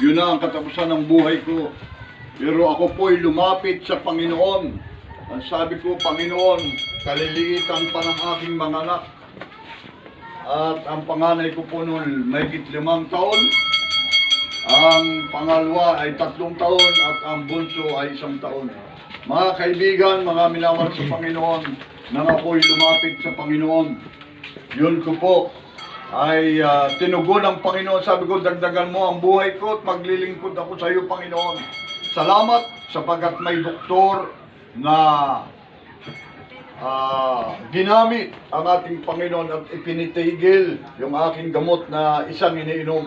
yun na ang katapusan ng buhay ko. Pero ako po'y lumapit sa Panginoon. Ang sabi ko, Panginoon, kaliliitan pa ng aking mga anak. At ang panganay ko po noon, may limang taon. Ang pangalawa ay tatlong taon at ang bunso ay isang taon. Mga kaibigan, mga minamahal sa Panginoon, nang ako'y lumapit sa Panginoon, yun ko po ay ah, tinugon ng Panginoon. Sabi ko, dagdagan mo ang buhay ko at maglilingkod ako sa iyo, Panginoon. Salamat sapagkat may doktor na ah, ginamit ang ating Panginoon at ipinitigil yung aking gamot na isang iniinom.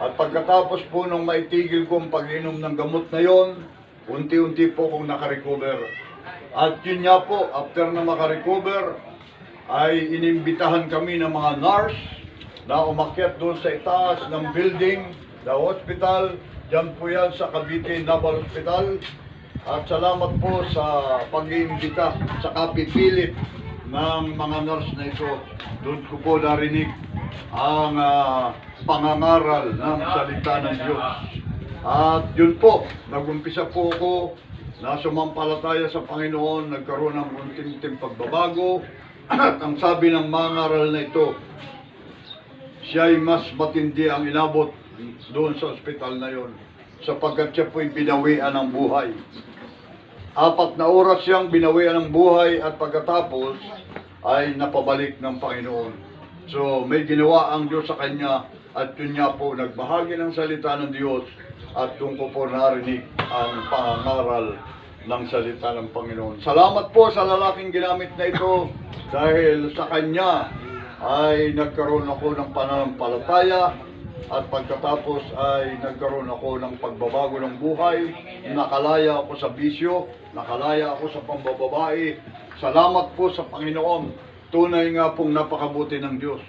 At pagkatapos po nung maitigil ko ang pag-inom ng gamot na yon, unti-unti po akong nakarecover. At yun nga po, after na makarecover, ay inimbitahan kami ng mga nurse na umakyat doon sa itaas ng building, the hospital, dyan po yan sa Cavite Naval Hospital. At salamat po sa pag-iimbita sa kapipilit ng mga nurse na ito. Doon ko po narinig ang ah, pangangaral ng salita ng Diyos. At yun po, nagumpisa po ako na sumampalataya sa Panginoon, nagkaroon ng unting-unting pagbabago. At ang sabi ng mga ngaral na ito, siya'y mas matindi ang inabot doon sa ospital na yon sapagkat siya po'y binawian ng buhay. Apat na oras siyang binawian ng buhay at pagkatapos ay napabalik ng Panginoon. So may ginawa ang Diyos sa kanya at yun niya po nagbahagi ng salita ng Diyos at doon ko po narinig ang pangangaral ng salita ng Panginoon. Salamat po sa lalaking ginamit na ito dahil sa kanya ay nagkaroon ako ng pananampalataya at pagkatapos ay nagkaroon ako ng pagbabago ng buhay, nakalaya ako sa bisyo, nakalaya ako sa pambababae. Salamat po sa Panginoon. Tunay nga pong napakabuti ng Diyos.